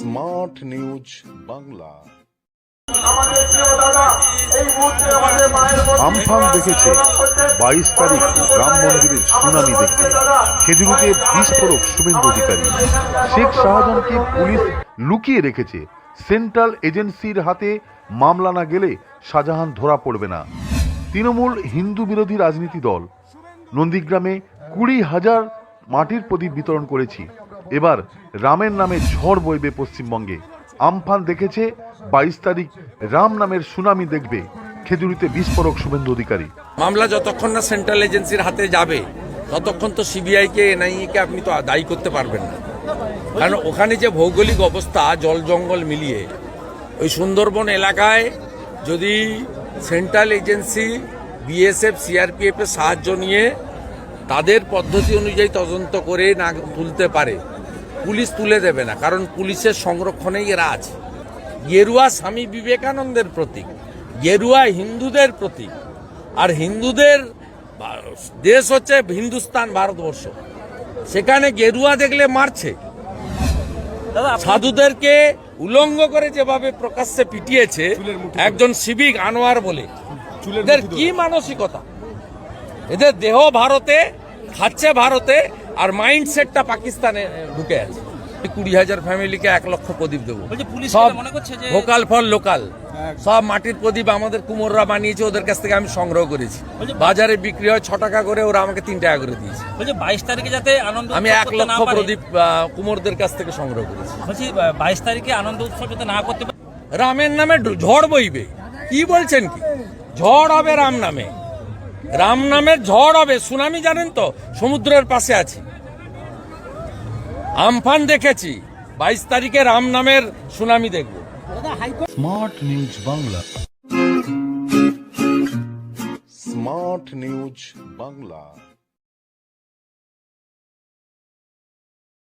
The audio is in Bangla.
Smart news Bangla. আমফান দেখেছে বাইশ তারিখ রাম মন্দিরের সুনামি দেখতে। খেজুরিতে বিস্ফোরক শুভেন্দু অধিকারী। শেখ শাহজাহানকে পুলিশ লুকিয়ে রেখেছে। সেন্ট্রাল এজেন্সির হাতে মামলা না গেলে শাহজাহান ধরা পড়বে না। তৃণমূল হিন্দু বিরোধী রাজনীতি দল। নন্দীগ্রামে কুড়ি হাজার মাটির প্রদীপ বিতরণ করেছি। এবার রামের নামে ঝড় বইবে পশ্চিমবঙ্গে। আমফান দেখেছে, বাইশ তারিখ রাম নামের সুনামি দেখবে খেজুরিতে বিস্ফোরক শুভেন্দু অধিকারী। মামলা যতক্ষণ না সেন্ট্রাল এজেন্সির হাতে যাবে, ততক্ষণ তো সিবিআই কে, এনআইএ কে আপনি তো দায়ী করতে পারবেন না। কারণ ওখানে যে ভৌগোলিক অবস্থা, জল জঙ্গল মিলিয়ে, ওই সুন্দরবন এলাকায় যদি সেন্ট্রাল এজেন্সি, বিএসএফ, সিআরপিএফ এর সাহায্য নিয়ে তাদের পদ্ধতি অনুযায়ী তদন্ত করে না তুলতে পারে পুলিশ তুলে দেবে না কারণ পুলিশের সংরক্ষণেই এরা আছে। গেরুয়া স্বামী বিবেকানন্দের প্রতীক গেরুয়া হিন্দুদের প্রতীক আর হিন্দুদের দেশ হচ্ছে হিন্দুস্তান ভারতবর্ষ। সেখানে গেরুয়া দেখলে মারছে। সাধুদেরকে উলঙ্গ করে যেভাবে প্রকাশ্যে পিটিয়েছে একজন সিভিক আনোয়ার বলে। এদের কি মানসিকতা? এদের দেহ ভারতে খাচ্ছে ভারতে আর মাইন্ডসেটটা পাকিস্তানে ঢুকে আছে। কুড়ি হাজার ফ্যামিলিকে এক লক্ষ প্রদীপ দেবো। সব ভোকাল ফর লোকাল সব মাটির প্রদীপ আমাদের কুমোররা বানিয়েছে ওদের কাছ থেকে আমি সংগ্রহ করেছি। বাজারে বিক্রি হয় ছ টাকা করে ওরা আমাকে তিন টাকা করে দিয়েছে। বাইশ তারিখে যাতে আনন্দ আমি এক লক্ষ প্রদীপ কুমোরদের কাছ থেকে সংগ্রহ করেছি। বলছি বাইশ তারিখে আনন্দ উৎসব যাতে না করতে রামের নামে ঝড় বইবে। কি বলছেন কি? ঝড় হবে রাম নামে। রাম নামের ঝড় হবে, সুনামি জানেন তো? সমুদ্রের পাশে আছি। আমফান দেখেছি, বাইশ তারিখে রাম নামের সুনামি দেখব। Smart news Bangla. Smart news Bangla.